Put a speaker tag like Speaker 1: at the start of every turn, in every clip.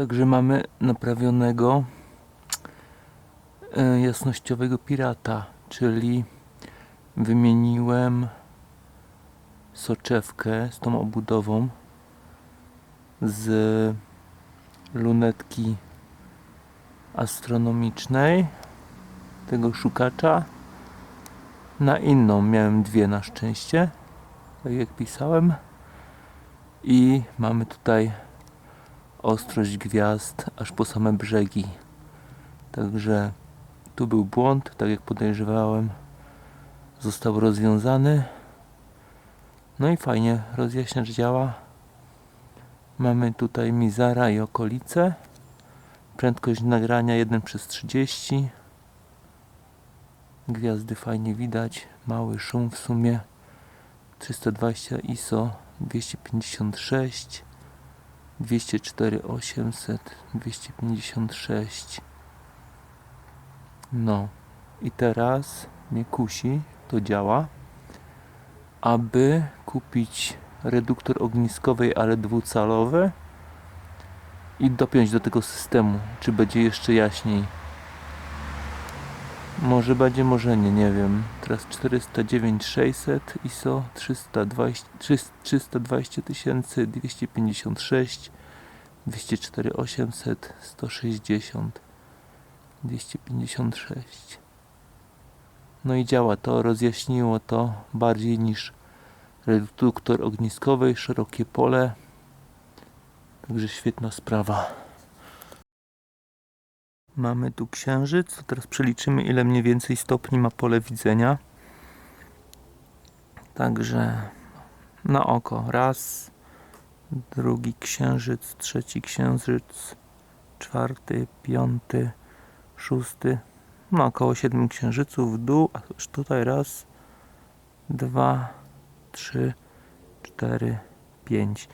Speaker 1: Także mamy naprawionego e, jasnościowego pirata, czyli wymieniłem soczewkę z tą obudową z lunetki astronomicznej tego szukacza na inną. Miałem dwie na szczęście tak jak pisałem. I mamy tutaj ostrość gwiazd aż po same brzegi. Także tu był błąd tak jak podejrzewałem. Został rozwiązany. No i fajnie rozjaśniacz działa. Mamy tutaj Mizara i okolice. Prędkość nagrania 1 przez 30 gwiazdy fajnie widać. Mały szum w sumie. 320 ISO 256 204 800 256 no i teraz mnie kusi to działa aby kupić reduktor ogniskowy ale dwucalowy i dopiąć do tego systemu czy będzie jeszcze jaśniej może będzie, może nie, nie wiem. Teraz 409 600 ISO 320 320 tysięcy 256 204 800 160 256 No i działa to, rozjaśniło to bardziej niż reduktor ogniskowy, szerokie pole. Także świetna sprawa. Mamy tu księżyc. Teraz przeliczymy, ile mniej więcej stopni ma pole widzenia. Także na oko. Raz, drugi księżyc, trzeci księżyc, czwarty, piąty, szósty. No około siedmiu księżyców w dół. A tutaj raz, dwa, trzy, cztery, pięć.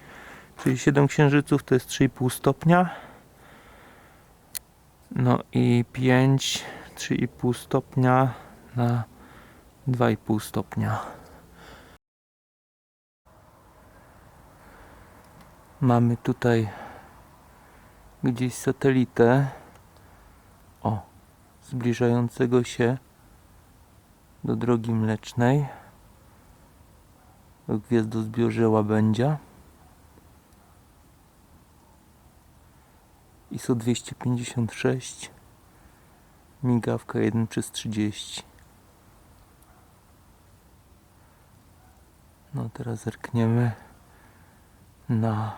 Speaker 1: Czyli 7 księżyców to jest 3,5 stopnia. No i 5, 3,5 stopnia na 2,5 stopnia. Mamy tutaj gdzieś satelitę o zbliżającego się do drogi mlecznej w gwiazdozbiorze Łabędzia. ISO 256 migawka 1 przez 30 no teraz zerkniemy na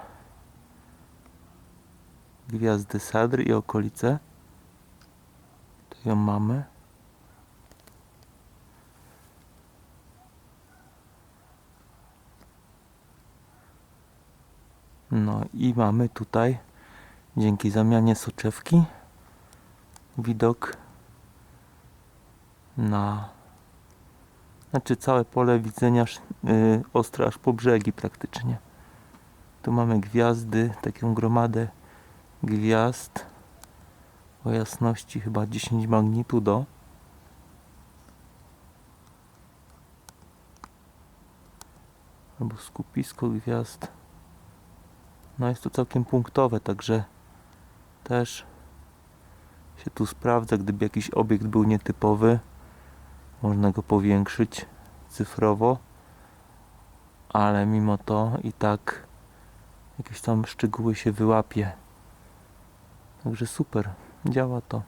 Speaker 1: gwiazdy Sadr i okolice. Tu ją mamy. No i mamy tutaj dzięki zamianie soczewki. Widok na znaczy całe pole widzenia yy, ostre aż po brzegi praktycznie. Tu mamy gwiazdy, taką gromadę gwiazd o jasności chyba 10 magnitudo. Albo skupisko gwiazd. No jest to całkiem punktowe także też się tu sprawdza, gdyby jakiś obiekt był nietypowy można go powiększyć cyfrowo ale mimo to i tak jakieś tam szczegóły się wyłapie. Także super, działa to.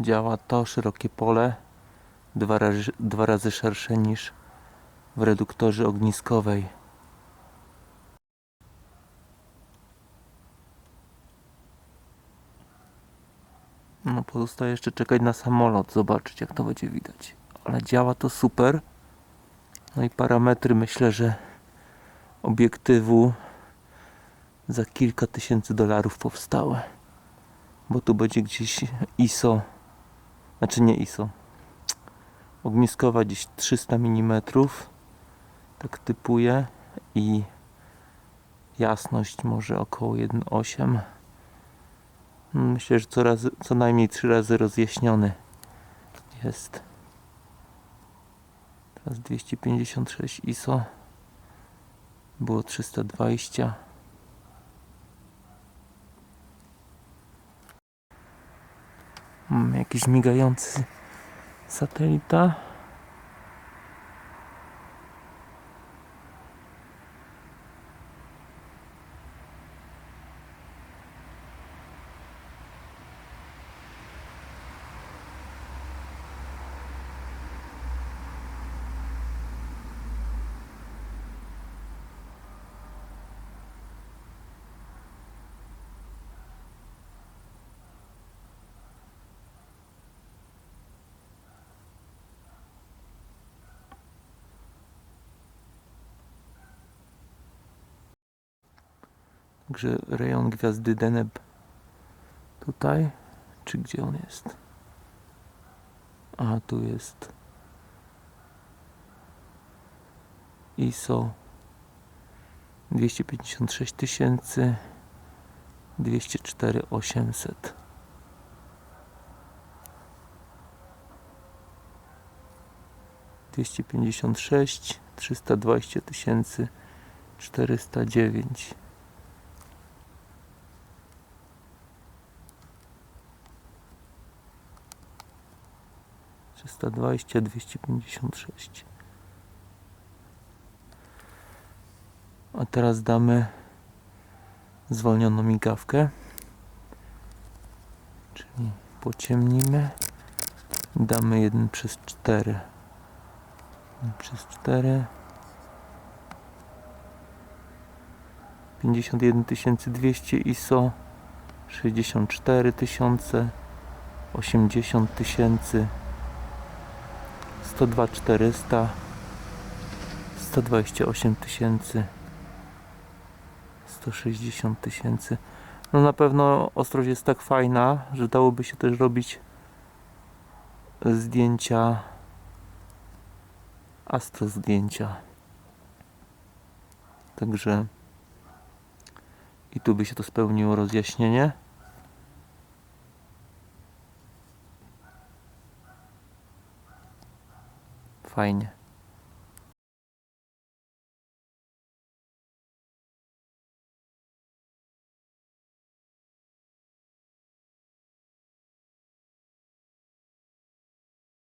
Speaker 1: Działa to, szerokie pole dwa razy, dwa razy szersze niż w reduktorze ogniskowej pozostaje jeszcze czekać na samolot, zobaczyć jak to będzie widać. Ale działa to super. No i parametry myślę, że obiektywu za kilka tysięcy dolarów powstałe. Bo tu będzie gdzieś ISO, znaczy nie ISO, ogniskowa gdzieś 300 mm. Tak typuję i jasność może około 1,8 Myślę, że coraz, co najmniej trzy razy rozjaśniony jest. Teraz 256 ISO. Było 320. Mam jakiś migający satelita. Także rejon gwiazdy Deneb tutaj, czy gdzie on jest? A tu jest. ISO 256 tysięcy 204 800 256 320 tysięcy 409 320 256 a teraz damy zwolnioną migawkę. Czyli pociemnimy. Damy 1 przez 4 1 przez 4 51 200 ISO 64 tysiące. 80 tysięcy 102 400 128 tysięcy 160 tysięcy. No na pewno ostrość jest tak fajna, że dałoby się też robić zdjęcia astro zdjęcia. Także i tu by się to spełniło rozjaśnienie fajnie